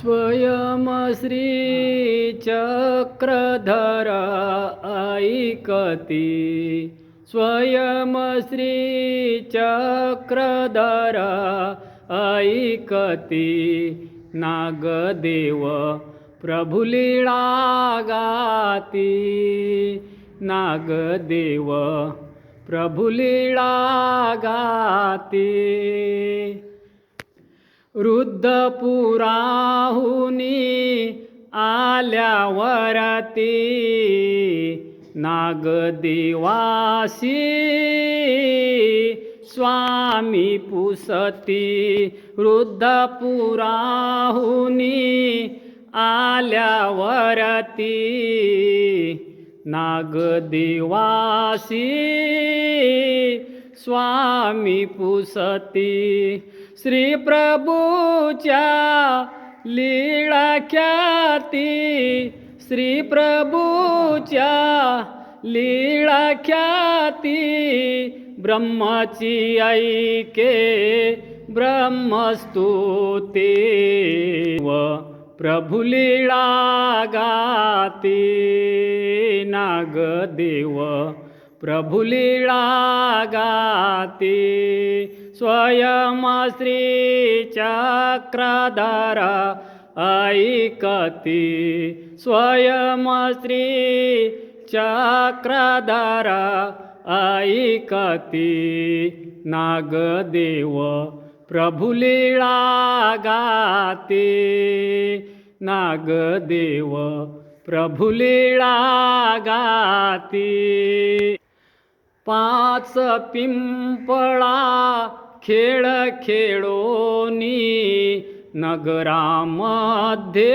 स्वयं श्री चक्रधर ऐकती. स्वयं श्री चक्रधर ऐकती. नागदेव प्रभुलीळा गाती नागदेव प्रभुलीळा गाती वृद्धपुराहुनी आल्यावरती नागदेवासी स्वामी पुसती. वृद्धपुराहुनी आल्यावरती नागदेवासी स्वामी पुसती. श्री प्रभूच्या लीळा ख्याती. श्री प्रभूच्या लीळा ख्याती. ब्रह्माची ऐके ब्रह्मस्तुती. व प्रभुलीळा गाती नागदेव. प्रभुलीळा गाती. स्वयं श्री चक्रधर ऐकती. स्वयं श्री चक्रधर ऐकती. नागदेव प्रभुलीळा गाते. नागदेव प्रभुलीळा गाती. पाच पिंपळा खेळ खेळोनी नगरामध्ये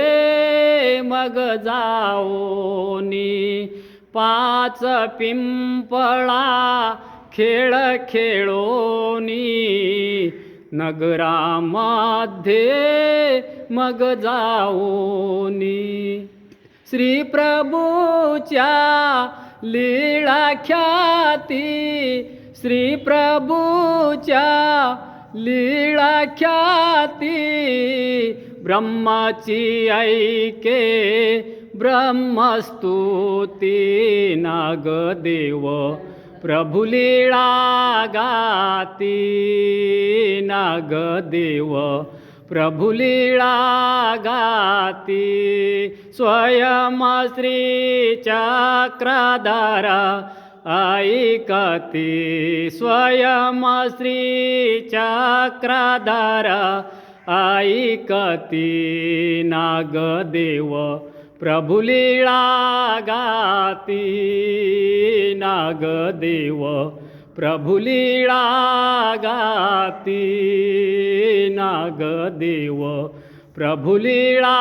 मग जाओनी पाच पिंपळा खेळ खेळोनी नगरामध्ये मग जाओनी श्री प्रभूच्या लीळा ख्याती. श्री प्रभूच्या लीळा ख्याती. ब्रह्माची ऐके ब्रह्मस्तुती नागदेव प्रभुलीळा गाती नागदेव प्रभुलीळा गाती स्वयं श्री चक्रधर ऐकती. स्वयं श्री चक्रधर ऐकती. नागदेव प्रभुलीळा गाती नागदेव प्रभुलीळा गाती नागदेव प्रभुलीळा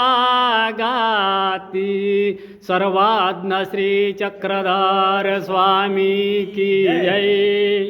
गाती सर्वाज्ञ श्री चक्रधार स्वामी की जय.